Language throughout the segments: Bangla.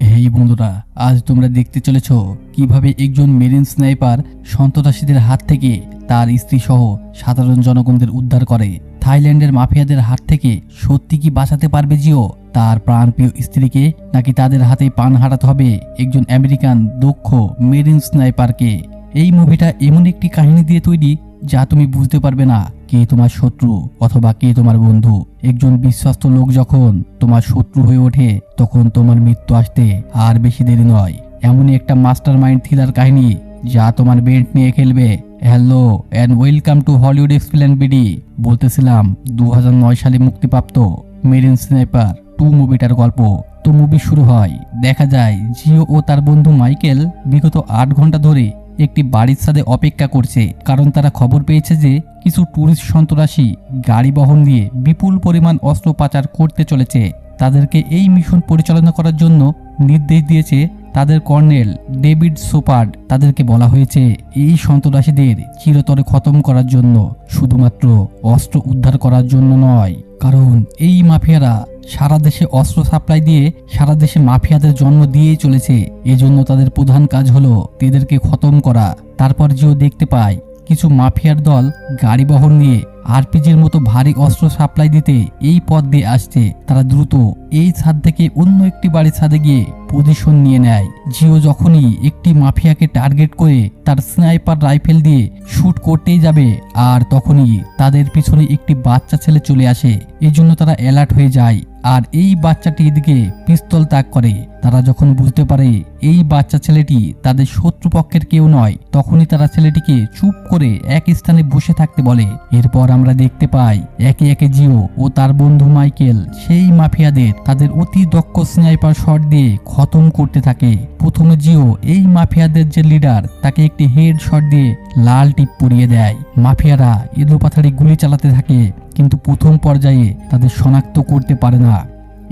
এই বন্ধুরা, আজ তোমরা দেখতে চলেছ কীভাবে একজন মেরিন স্নাইপার সন্ত্রাসীদের হাত থেকে তার স্ত্রী সহ সাধারণ জনগণদের উদ্ধার করে। থাইল্যান্ডের মাফিয়াদের হাত থেকে সত্যি কি বাঁচাতে পারবে জিও? তার প্রাণপ্রিয় স্ত্রীকে নাকি তাদের হাতে পান হারাতে হবে একজন আমেরিকান দক্ষ মেরিন স্নাইপারকে? এই মুভিটা এমন একটি কাহিনী দিয়ে তৈরি যা তুমি বুঝতে পারবে না, কে তোমার শত্রু অথবা কে তোমার বন্ধু। একজন বিশ্বস্ত লোক যখন তোমার শত্রু হয়ে ওঠে, তখন তোমার মৃত্যু আসতে আর বেশি দেরি নয়। এমনই একটা মাস্টার মাইন্ড থ্রিলার কাহিনী যা তোমার বেন্ট নিয়ে খেলবে। Hello and welcome to Hollywood explain BD. বলতেছিলাম দু হাজার নয় সালে মুক্তিপ্রাপ্ত মেরিন স্নাইপার টু মুভিটার গল্প। তো মুভি শুরু হয়, দেখা যায় জিও ও তার বন্ধু মাইকেল বিগত আট ঘণ্টা ধরে একটি বাড়ির সাথে অপেক্ষা করছে, কারণ তারা খবর পেয়েছে যে কিছু ট্যুরিস্ট সন্ত্রাসী গাড়ি বহন দিয়ে বিপুল পরিমাণ অস্ত্র পাচার করতে চলেছে। তাদেরকে এই মিশন পরিচালনা করার জন্য নির্দেশ দিয়েছে তাদের কর্নেল ডেভিড সোপার্ড। তাদেরকে বলা হয়েছে, এই সন্ত্রাসীদের চিরতরে খতম করার জন্য শুধুমাত্র অস্ত্র উদ্ধার করার জন্য নয়, কারণ এই মাফিয়ারা সারা দেশে অস্ত্র সাপ্লাই দিয়ে সারা দেশে মাফিয়াদের জন্ম দিয়েই চলেছে। এজন্য তাদের প্রধান কাজ হলো এদেরকে খতম করা। তারপর যেও দেখতে পায় কিছু মাফিয়ার দল গাড়ি বহন নিয়ে আরপিজির মতো ভারী অস্ত্র সাপ্লাই দিতে এই পথ দিয়ে আসছে। তারা দ্রুত এই ছাদ থেকে অন্য একটি বাড়ির ছাদে গিয়ে পজিশন নিয়ে নেয়। জিও যখনই একটি মাফিয়াকে টার্গেট করে তার স্নাইপার রাইফেল দিয়ে শ্যুট করতেই যাবে আর তখনই তাদের পিছনে একটি বাচ্চা ছেলে চলে আসে। এজন্য তারা অ্যালার্ট হয়ে যায়। আর এই বাচ্চাটি এদিকে পিস্তল ত্যাগ করে। তারা যখন বুঝতে পারে এই বাচ্চা ছেলেটি তাদের শত্রুপক্ষের কেউ নয়, তখনই তারা ছেলেটিকে চুপ করে এক স্থানে বসে থাকতে বলে। এরপর আমরা দেখতে পাই একে একে জিও ও তার বন্ধু মাইকেল, সেই মাফিয়াদের তাদের অতি দক্ষ স্নাইপার শট দিয়ে খতম করতে থাকে। প্রথমে জিও এই মাফিয়াদের যে লিডার, তাকে একটি হেড শট দিয়ে লাল টিপ পরিয়ে দেয়। মাফিয়ারা এলোপাথারি গুলি চালাতে থাকে, কিন্তু প্রথম পর্যায়ে তাদের শনাক্ত করতে পারে না।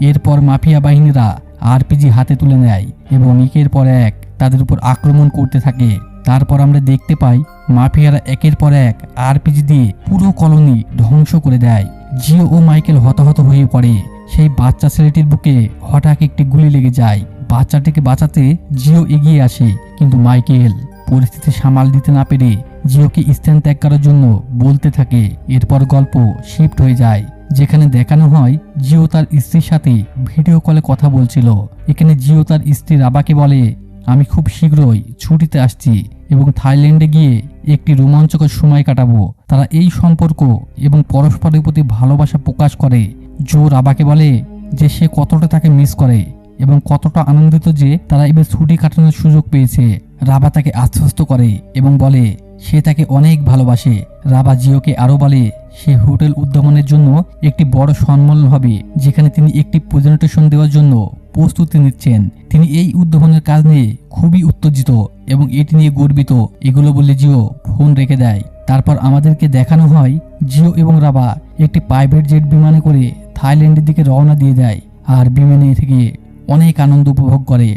এরপর মাফিয়া বাহিনীরা আরপিজি হাতে তুলে নেয় এবং একের পর এক তাদের উপর আক্রমণ করতে থাকে। তারপর আমরা দেখতে পাই, মাফিয়ারা একের পর এক আরপিজি দিয়ে পুরো কলোনি ধ্বংস করে দেয়। জিও ও মাইকেল হতাহত হয়ে পড়ে। সেই বাচ্চা ছেলেটির বুকে হঠাৎ একটি গুলি লেগে যায়। বাচ্চাটিকে বাঁচাতে জিও এগিয়ে আসে, কিন্তু মাইকেল পরিস্থিতি সামাল দিতে না পেরে জিওকে স্থান ত্যাগ করার জন্য বলতে থাকে। এরপর গল্প শিফট হয়ে যায়, যেখানে দেখানো হয় জিও তার স্ত্রীর সাথে ভিডিও কলে কথা বলছিল। এখানে জিও তার স্ত্রী রাবাকে বলে, আমি খুব শীঘ্রই ছুটিতে আসছি এবং থাইল্যান্ডে গিয়ে একটি রোমাঞ্চকর সময় কাটাবো। তারা এই সম্পর্ক এবং পরস্পরের প্রতি ভালোবাসা প্রকাশ করে। জো রাবাকে বলে যে সে কতটা তাকে মিস করে এবং কতটা আনন্দিত যে তারা এবার ছুটি কাটানোর সুযোগ পেয়েছে। রাবা তাকে আশ্বস্ত করে এবং বলে সে তাকে অনেক ভালোবাসে। রাবা জিওকে আরও বলে, সে হোটেল উদ্ভাবনের জন্য একটি বড় সম্মেলন হবে, যেখানে তিনি একটি প্রেজেন্টেশন দেওয়ার জন্য প্রস্তুতি নিচ্ছেন। তিনি এই উদ্ভাবনের কাজ নিয়ে খুবই উত্তেজিত এবং এটি নিয়ে গর্বিত। এগুলো বলে জিও ফোন রেখে দেয়। তারপর আমাদেরকে দেখানো হয়, জিও এবং রাবা একটি প্রাইভেট জেট বিমানে করে থাইল্যান্ডের দিকে রওনা দিয়ে দেয় আর বিমানে থেকে অনেক আনন্দ উপভোগ করে।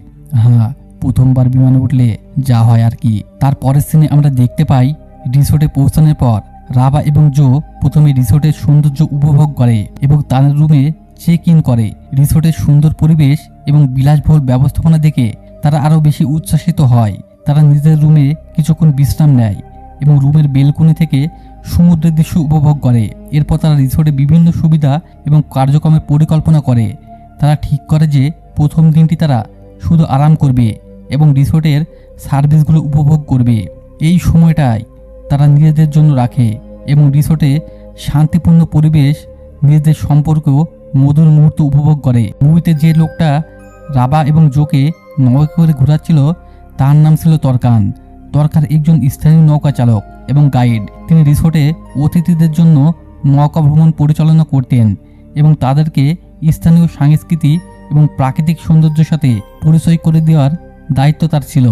হ্যাঁ প্রথমবার বিমানে উঠলে যা হয় আর কি। তার পরের সিনে আমরা দেখতে পাই, রিসোর্টে পৌঁছানোর পর রাবা এবং জো প্রথমে রিসোর্টের সৌন্দর্য উপভোগ করে এবং তাদের রুমে চেক ইন করে। রিসোর্টের সুন্দর পরিবেশ এবং বিলাসবহুল ব্যবস্থাপনা দেখে তারা আরও বেশি উচ্ছ্বাসিত হয়। তারা নিজেদের রুমে কিছুক্ষণ বিশ্রাম নেয় এবং রুমের বেলকনি থেকে সমুদ্রের দৃশ্য উপভোগ করে। এরপর তারা রিসোর্টে বিভিন্ন সুবিধা এবং কার্যক্রমের পরিকল্পনা করে। তারা ঠিক করে যে প্রথম দিনটি তারা শুধু আরাম করবে। এবং রিসোর্টের সার্ভিসগুলো উপভোগ করবে। এই সময়টায় তারা নিজেদের জন্য রাখে এবং রিসোর্টে শান্তিপূর্ণ পরিবেশ, নিজেদের সম্পর্ক মধুর মুহূর্ত উপভোগ করে। মুভিতে যে লোকটা রাবা এবং জোকে নৌকা করে ঘোরাচ্ছিল, তার নাম ছিল তরকান। তরকার একজন স্থানীয় নৌকা চালক এবং গাইড। তিনি রিসোর্টে অতিথিদের জন্য নৌকা ভ্রমণ পরিচালনা করতেন এবং তাদেরকে স্থানীয় সংস্কৃতি এবং প্রাকৃতিক সৌন্দর্যের সাথে পরিচয় করে দেওয়ার দায়িত্ব তার ছিল।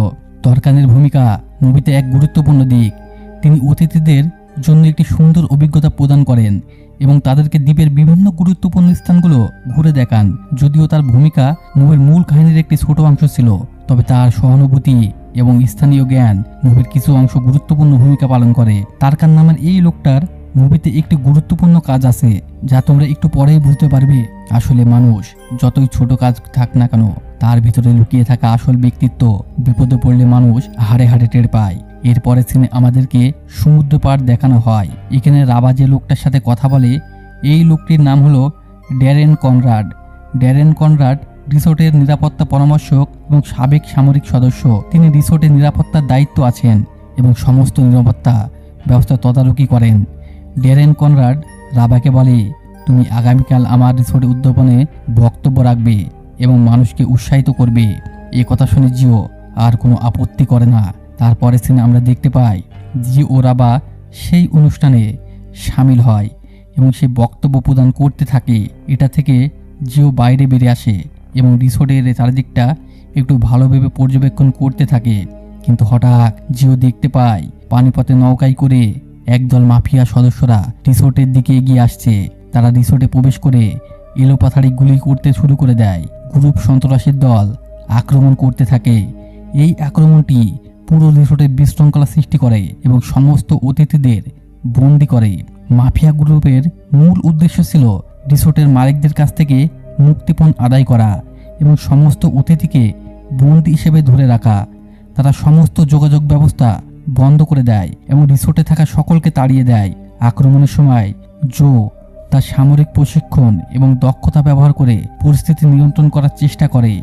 তরকানের ভূমিকা মুভিতে এক গুরুত্বপূর্ণ দিক। তিনি অতিথিদের জন্য একটি সুন্দর অভিজ্ঞতা প্রদান করেন এবং তাদেরকে দ্বীপের বিভিন্ন গুরুত্বপূর্ণ স্থানগুলো ঘুরে দেখান। যদিও তার ভূমিকা মুভির মূল কাহিনীর একটি ছোট অংশ ছিল, তবে তার সহানুভূতি এবং স্থানীয় জ্ঞান মুভির কিছু অংশ গুরুত্বপূর্ণ ভূমিকা পালন করে। তারকার নামের এই লোকটার মুভিতে একটি গুরুত্বপূর্ণ কাজ আছে, যা তোমরা একটু পরেই বুঝতে পারবে। আসলে মানুষ যতই ছোট কাজ থাক না কেন তার ভিতরে লুকিয়ে থাকা আসল ব্যক্তিত্ব বিপদে পড়লে মানুষ হাড়ে হাড়ে টের পায়। এরপরে সিনে আমাদেরকে সমুদ্র পাড় দেখানো হয়। এখানে রাবা যে লোকটার সাথে কথা বলে, এই লোকটির নাম হলো ড্যারেন কনরাড। ড্যারেন কনরাড রিসোর্টের নিরাপত্তা পরামর্শক এবং সাবেক সামরিক সদস্য। তিনি রিসোর্টের নিরাপত্তার দায়িত্ব আছেন এবং সমস্ত নিরাপত্তা ব্যবস্থা তদারকি করেন। ড্যারেন কনরাড রাবাকে বলে, তুমি আগামীকাল আমার রিসোর্টে উদ্যাপনে বক্তব্য রাখবে। এবং মানুষকে উৎসাহিত করবে। এ কথা শুনে জিও আর কোনো আপত্তি করে না। তারপরে সিনে আমরা দেখতে পাই, জিও ও রাবা সেই অনুষ্ঠানে সামিল হয় এবং সে বক্তব্য প্রদান করতে থাকে। এটা থেকে জিও বাইরে বেরিয়ে আসে এবং রিসোর্টের চারিদিকটা একটু ভালোভাবে পর্যবেক্ষণ করতে থাকে। কিন্তু হঠাৎ জিও দেখতে পায়, পানিপথে নৌকায় করে একদল মাফিয়া সদস্যরা রিসোর্টের দিকে এগিয়ে আসছে। তারা রিসোর্টে প্রবেশ করে এলোপাথাড়ি গুলি করতে শুরু করে দেয়। গ্রুপ সন্ত্রাসীর দল আক্রমণ করতে থাকে। এই আক্রমণটি পুরো রিসোর্টে বিশৃঙ্খলা সৃষ্টি করে এবং সমস্ত অতিথিদের বন্দি করে। মাফিয়া গ্রুপের মূল উদ্দেশ্য ছিল রিসোর্টের মালিকদের কাছ থেকে মুক্তিপণ আদায় করা এবং সমস্ত অতিথিকে বন্দি হিসেবে ধরে রাখা। তারা সমস্ত যোগাযোগ ব্যবস্থা বন্ধ করে দেয় এবং রিসোর্টে থাকা সকলকে তাড়িয়ে দেয়। আক্রমণের সময় জো তার সামরিক প্রশিক্ষণ এবং দক্ষতা ব্যবহার করে পরিস্থিতি নিয়ন্ত্রণ করার চেষ্টা করে।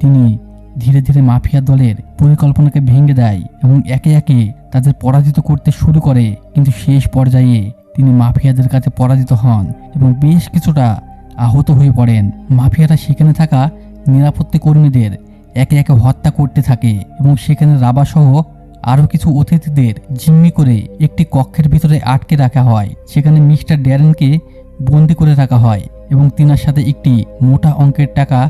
তিনি ধীরে ধীরে মাফিয়া দলের পরিকল্পনাকে ভেঙে দেয় এবং একে একে তাদের পরাজিত করতে শুরু করে। কিন্তু শেষ পর্যায়ে তিনি মাফিয়াদের কাছে পরাজিত হন এবং বেশ কিছুটা আহত হয়ে পড়েন। মাফিয়ারা সেখানে থাকা নিরাপত্তা কর্মীদের একে একে হত্যা করতে থাকে এবং সেখানে রাবাসহ আরও কিছু অতিথিদের জিম্মি করে একটি কক্ষের ভিতরে আটকে রাখা হয়। সেখানে মিস্টার ড্যারেনকে বন্দি করে রাখা হয় এবং তিনার সাথে একটি মোটা অঙ্কের টাকা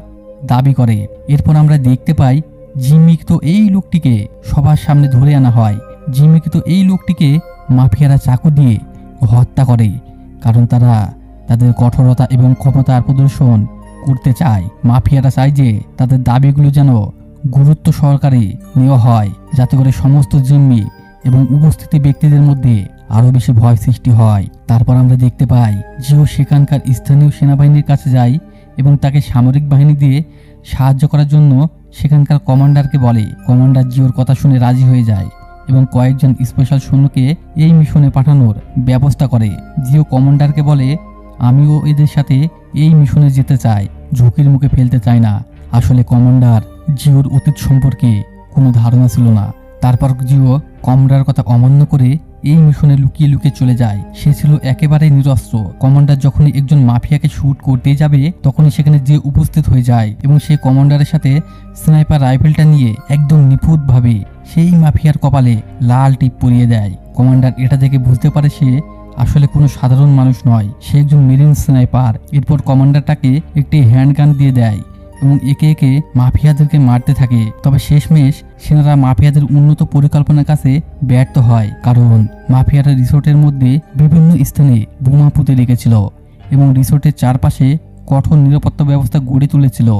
দাবি করে। এরপর আমরা দেখতে পাই জিম্মিকৃত এই লোকটিকে সবার সামনে ধরে আনা হয়। জিম্মিকৃত এই লোকটিকে মাফিয়ারা চাকু দিয়ে হত্যা করে, কারণ তারা তাদের কঠোরতা এবং ক্ষমতার প্রদর্শন করতে চায়। মাফিয়ারা চায় যে তাদের দাবিগুলো যেন গুরুত্ব সহকারে নেওয়া হয়, যাতে করে সমস্ত জিম্মি এবং উপস্থিতি ব্যক্তিদের মধ্যে আরও বেশি ভয় সৃষ্টি হয়। তারপর আমরা দেখতে পাই জিও সেখানকার স্থানীয় সেনাবাহিনীর কাছে যায় এবং তাকে সামরিক বাহিনী দিয়ে সাহায্য করার জন্য সেখানকার কমান্ডারকে বলে। কমান্ডার জিওর কথা শুনে রাজি হয়ে যায় এবং কয়েকজন স্পেশাল সৈন্যকে এই মিশনে পাঠানোর ব্যবস্থা করে। জিও কমান্ডারকে বলে, আমিও এদের সাথে এই মিশনে যেতে চাই, ঝুঁকির মুখে ফেলতে চাই না। আসলে কমান্ডার জিওর অতীত সম্পর্কে কোনো ধারণা ছিল না। তারপর জিও কমান্ডার কথা অমান্য করে এই মিশনে লুকিয়ে লুকিয়ে চলে যায়। সে ছিল একেবারে নিরস্ত্র। কমান্ডার যখনই একজন মাফিয়াকে শ্যুট করতে যাবে, তখনই সেখানে যে উপস্থিত হয়ে যায় এবং সেই কমান্ডারের সাথে স্নাইপার রাইফেলটা নিয়ে একদম নিখুঁতভাবে সেই মাফিয়ার কপালে লাল টিপ পরিয়ে দেয়। কমান্ডার এটা দেখে বুঝতে পারে সে আসলে কোনো সাধারণ মানুষ নয়। সে একজন মেরিন স্নাইপার। এরপর কমান্ডারটাকে একটি হ্যান্ডগান দিয়ে দেয়। এবং একে একে মাফিয়াদেরকে মারতে থাকে। তবে শেষমেশ সেনারা মাফিয়াদের উন্নত পরিকল্পনার কাছে ব্যর্থ হয়, কারণ মাফিয়ারা রিসোর্টের মধ্যে বিভিন্ন স্থানে বোমা পুঁতে রেখেছিল এবং রিসোর্টের চারপাশে কঠোর নিরাপত্তা ব্যবস্থা গড়ে তুলেছিল।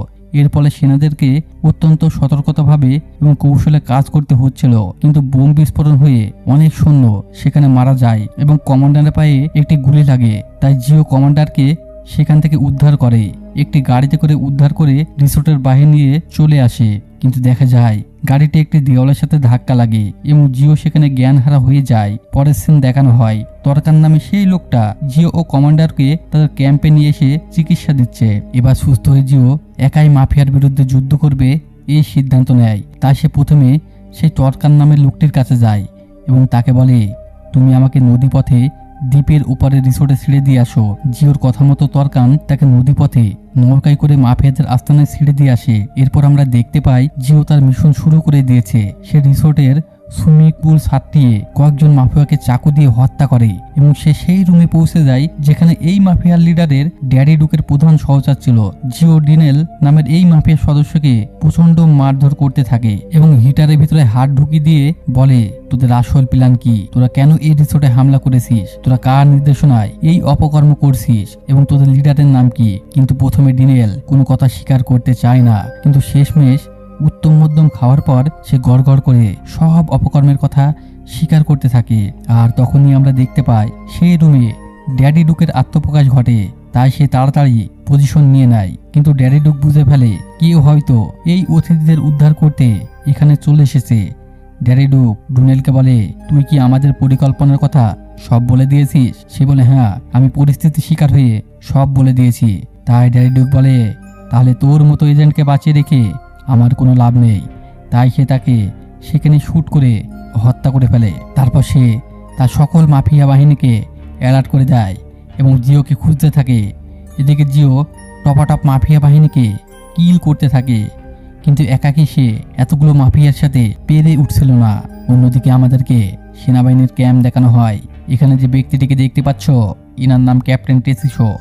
এর ফলে সেনাদেরকে অত্যন্ত সতর্কতাভাবে এবং কৌশলে কাজ করতে হচ্ছিল। কিন্তু বোম বিস্ফোরণ হয়ে অনেক সৈন্য সেখানে মারা যায় এবং কমান্ডারের পায়ে একটি গুলি লাগে। তাই জিও কমান্ডারকে সেখান থেকে উদ্ধার করে। একটি গাড়িতে করে উদ্ধার করে রিসোর্টের বাহির নিয়ে চলে আসে। কিন্তু দেখা যায়, গাড়িটি একটি দেওয়ালের সাথে ধাক্কা লাগে এবং জিও সেখানে জ্ঞানহারা হয়ে যায়। পরের সিন দেখানো হয়। তরকার নামে সেই লোকটা, জিও ও কমান্ডারকে তাদের ক্যাম্পে নিয়ে এসে চিকিৎসা দিচ্ছে। এবার সুস্থ হয়ে জিও একাই মাফিয়ার বিরুদ্ধে যুদ্ধ করবে এই সিদ্ধান্ত নেয়। তাই সে প্রথমে সেই তরকার নামের লোকটির কাছে যায় এবং তাকে বলে, তুমি আমাকে নদীপথে দ্বীপের উপরে রিসোর্টে ছেড়ে দিয়ে আসো। জিওর কথা মতো তরকান তাকে নদীপথে নৌকায় করে মাফিয়াদের আস্তানায় ছেড়ে দিয়ে আসে। এরপর আমরা দেখতে পাই জিও তার মিশন শুরু করে দিয়েছে। সে রিসোর্টের পুল ছাড়িয়ে কয়েকজন মাফিয়াকে চাকু দিয়ে হত্যা করে এবং সে সেই রুমে পৌঁছে যায় যেখানে এই মাফিয়ার লিডারের ড্যাডি ডুকের প্রধান সহচার ছিল জিও ডিনেল নামের এই মাফিয়ার সদস্যকে প্রচণ্ড মারধর করতে থাকে এবং হিটারের ভিতরে হাত ঢুকিয়ে দিয়ে বলে, তোদের আসল প্ল্যান কি? তোরা কেন এই রিসোর্টে হামলা করেছিস? তোরা কার নির্দেশনায় এই অপকর্ম করছিস? এবং তোদের লিডারের নাম কি? কিন্তু প্রথমে ডিনেল কোনো কথা স্বীকার করতে চায় না। কিন্তু শেষমেশ উত্তম মধ্যম খাওয়ার পর সে গড় করে সব অপকর্মের কথা স্বীকার করতে থাকে। আর তখনই আমরা দেখতে পাই, সেই রুমে ড্যাডি ডুকের আত্মপ্রকাশ ঘটে, তাই সে তাড়াতাড়ি পজিশন নিয়ে নেয়। কিন্তু ড্যাডি ডুক বুঝে ফেলে, কেউ হয়তো এই অতিথিদের উদ্ধার করতে এখানে চলে এসেছে। ড্যাডি ডুক ডুনেলকে বলে, তুই কি আমাদের পরিকল্পনার কথা সব বলে দিয়েছিস? সে বলে হ্যাঁ আমি পরিস্থিতি শিকার হয়ে সব বলে দিয়েছি। তাই ড্যাডি ডুক বলে, তাহলে তোর মতো এজেন্টকে বাঁচিয়ে রেখে আমার কোনো লাভ নেই। তাই সে তাকে সেখানে শ্যুট করে হত্যা করে ফেলে। তারপর সে তার সকল মাফিয়া বাহিনীকে অ্যালার্ট করে দেয় এবং জিওকে খুঁজতে থাকে। এদিকে জিও টপাটপ মাফিয়া বাহিনীকে কিল করতে থাকে। কিন্তু একাকী সে এতগুলো মাফিয়ার সাথে পেরে উঠছিল না। অন্যদিকে আমাদেরকে সেনাবাহিনীর ক্যাম্প দেখানো হয়। এখানে যে ব্যক্তিটিকে দেখতে পাচ্ছ, ইনার নাম ক্যাপ্টেন টেসিসো।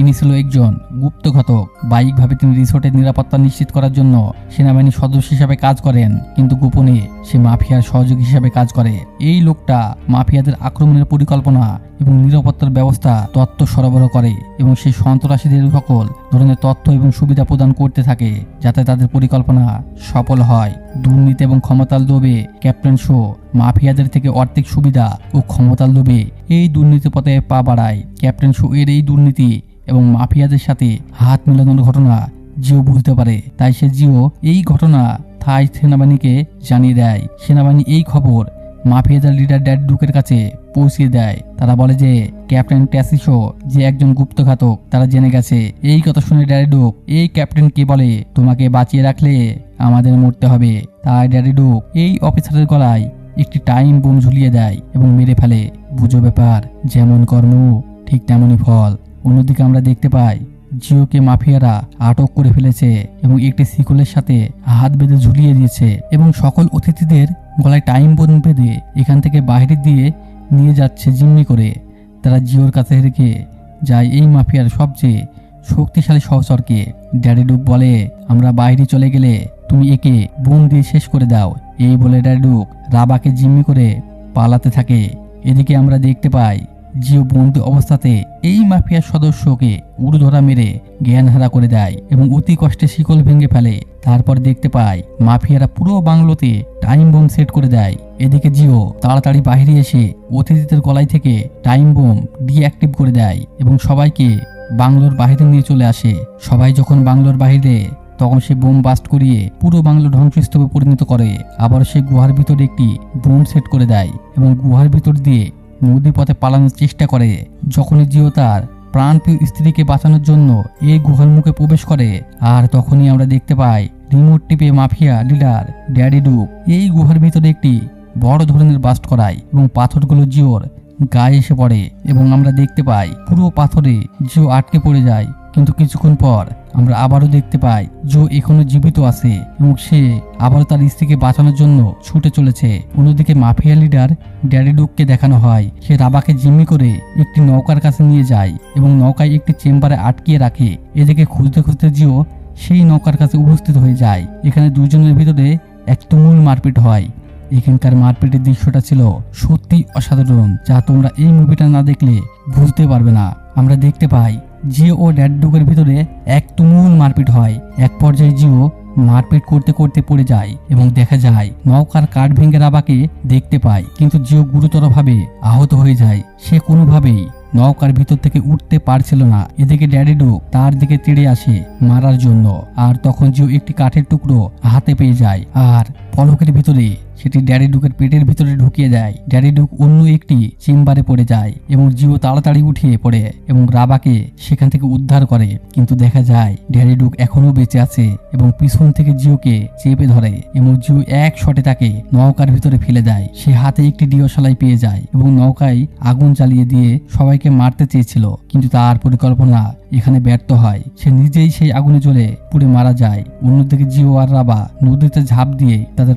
ইনি ছিল একজন গুপ্তঘাতক বাইকভাবে তিনি রিসোর্টের নিরাপত্তা নিশ্চিত করার জন্য সেনাবাহিনীর সদস্য হিসাবে কাজ করেন, কিন্তু গোপনে সে মাফিয়ার সহযোগী হিসাবে কাজ করে। এই লোকটা মাফিয়াদের আক্রমণের পরিকল্পনা এবং নিরাপত্তার ব্যবস্থা তথ্য সরবরাহ করে এবং সেই সন্ত্রাসীদের সকল ধরনের তথ্য এবং সুবিধা প্রদান করতে থাকে, যাতে তাদের পরিকল্পনা সফল হয়। দুর্নীতি এবং ক্ষমতার লোভে ক্যাপ্টেন শো মাফিয়াদের থেকে আর্থিক সুবিধা ও ক্ষমতার লোভে এই দুর্নীতি পথে পা বাড়ায়। ক্যাপ্টেন শো এর এই দুর্নীতি এবং মাফিয়াদের সাথে হাত মেলানোর ঘটনা জিও বুঝতে পারে। তাই সে জিও এই ঘটনা থাই সেনাবাহিনীকে জানিয়ে দেয়। সেনাবাহিনী এই খবর মাফিয়াদের লিডার ড্যাড ডুকের কাছে পৌঁছিয়ে দেয়। তারা বলে যে, ক্যাপ্টেন ট্যাসিসো যে একজন গুপ্তঘাতক, তারা জেনে গেছে। এই কথা শুনে ড্যাডি ডুক, এই ক্যাপ্টেনকে বলে, তোমাকে বাঁচিয়ে রাখলে আমাদের মরতে হবে। তাই ড্যাডি ডুক এই অফিসারের গলায় একটি টাইম বোম ঝুলিয়ে দেয় এবং মেরে ফেলে। বুঝো ব্যাপার, যেমন কর্ম, ঠিক তেমনই ফল। অন্যদিকে আমরা দেখতে পাই জিওকে মাফিয়ারা আটক করে ফেলেছে এবং একটি শিকলের সাথে হাত বেঁধে ঝুলিয়ে দিয়েছে এবং সকল অতিথিদের গলায় টাইম বোন বেঁধে এখান থেকে বাইরে দিয়ে নিয়ে যাচ্ছে জিম্মি করে। তারা জিওর কাছে রেখে যায় এই মাফিয়ার সবচেয়ে শক্তিশালী সহচরকে। ড্যাডি ডুক বলে, আমরা বাইরে চলে গেলে তুমি একে বোম দিয়ে শেষ করে দাও। এই বলে ড্যাডি ডুক রাবাকে জিম্মি করে পালাতে থাকে। এদিকে আমরা দেখতে পাই জিও বন্দি অবস্থাতে এই মাফিয়ার সদস্যকে উড়ধরা মেরে জ্ঞানহারা করে দেয় এবং অতি কষ্টে শিকল ভেঙে ফেলে। তারপর দেখতে পায়, মাফিয়ারা পুরো বাংলোতে টাইম বোম সেট করে দেয়। এদিকে জিও তাড়াতাড়ি বাইরে এসে অতিথিদের গলায় থেকে টাইম বোম ডিঅ্যাক্টিভ করে দেয় এবং সবাইকে বাংলোর বাইরে নিয়ে চলে আসে। সবাই যখন বাংলোর বাইরে তখন সে বোম বাস্ট করিয়ে পুরো বাংলো ধ্বংসস্তূপে পরিণত করে। আবার সে গুহার ভিতরে একটি বোম সেট করে দেয় এবং গুহার ভিতর দিয়ে নদী পথে পালানোর চেষ্টা করে, যখনই জিও তার প্রাণপ্রিয় স্ত্রীকে বাঁচানোর জন্য এই গুহার মুখে প্রবেশ করে, আর তখনই আমরা দেখতে পাই রিমোট টিপে মাফিয়া লিডার ড্যাডি ডুক এই গুহার ভিতরে একটি বড় ধরনের বাস্ট করায় এবং পাথরগুলো জিওর গায়ে এসে পড়ে এবং আমরা দেখতে পাই পুরো পাথরে জিও আটকে পড়ে যায়। কিন্তু কিছুক্ষণ পর আমরা আবারও দেখতে পাই জো এখনও জীবিত আছে এবং সে আবারও তার স্ত্রীকে বাঁচানোর জন্য ছুটে চলেছে। অন্যদিকে মাফিয়া লিডার ড্যাডি ডুককে দেখানো হয়। সে রাবাকে জিম্মি করে একটি নৌকার কাছে নিয়ে যায় এবং নৌকায় একটি চেম্বারে আটকিয়ে রাখে। এদিকে খুঁজতে খুঁজতে জিও সেই নৌকার কাছে উপস্থিত হয়ে যায়। এখানে দুজনের ভিতরে এক তুমুল মারপিট হয়। এখানকার মারপিটের দৃশ্যটা ছিল সত্যি অসাধারণ, যা তোমরা এই মুভিটা না দেখলে বুঝতে পারবে না। আমরা দেখতে পাই জিও ও ড্যাডডুকের ভিতরে এক তুমুল মারপিট হয়। এক পর্যায়ে জিও মারপিট করতে করতে পড়ে যায় এবং দেখা যায় নৌকার কাঠ ভেঙে রাবাকে দেখতে পায়, কিন্তু জিও গুরুতরভাবে আহত হয়ে যায়। সে কোনোভাবেই নৌকার ভিতর থেকে উঠতে পারছিল না। এদিকে ড্যাডিডো তার দিকে তেড়ে আসে মারার জন্য, আর তখন জিও একটি কাঠের টুকরো হাতে পেয়ে যায়, আর পলকের ভিতরে সেটি ড্যাডি ডুকের পেটের ভিতরে ঢুকিয়ে দেয়। ড্যাডি ডুক অন্য একটি চেম্বারে পড়ে যায় এবং জিও তাড়াতাড়ি উঠিয়ে পড়ে এবং রাবাকে সেখান থেকে উদ্ধার করে। কিন্তু দেখা যায়, ড্যাডি ডুক এখনও বেঁচে আছে এবং পিছন থেকে জিওকে চেপে ধরে এবং জিও এক শটে তাকে নৌকার ভিতরে ফেলে দেয়। সে হাতে একটি ডিওশালাই পেয়ে যায় এবং নৌকায় আগুন জ্বালিয়ে দিয়ে সবাইকে মারতে চেয়েছিল। কিন্তু তার পরিকল্পনা এখানে ব্যর্থ হয়। সে নিজেই সেই আগুনে জ্বলে পুড়ে মারা যায়। অন্যদিকে জিও আর রাবা নদীতে ঝাঁপ দিয়ে তাদের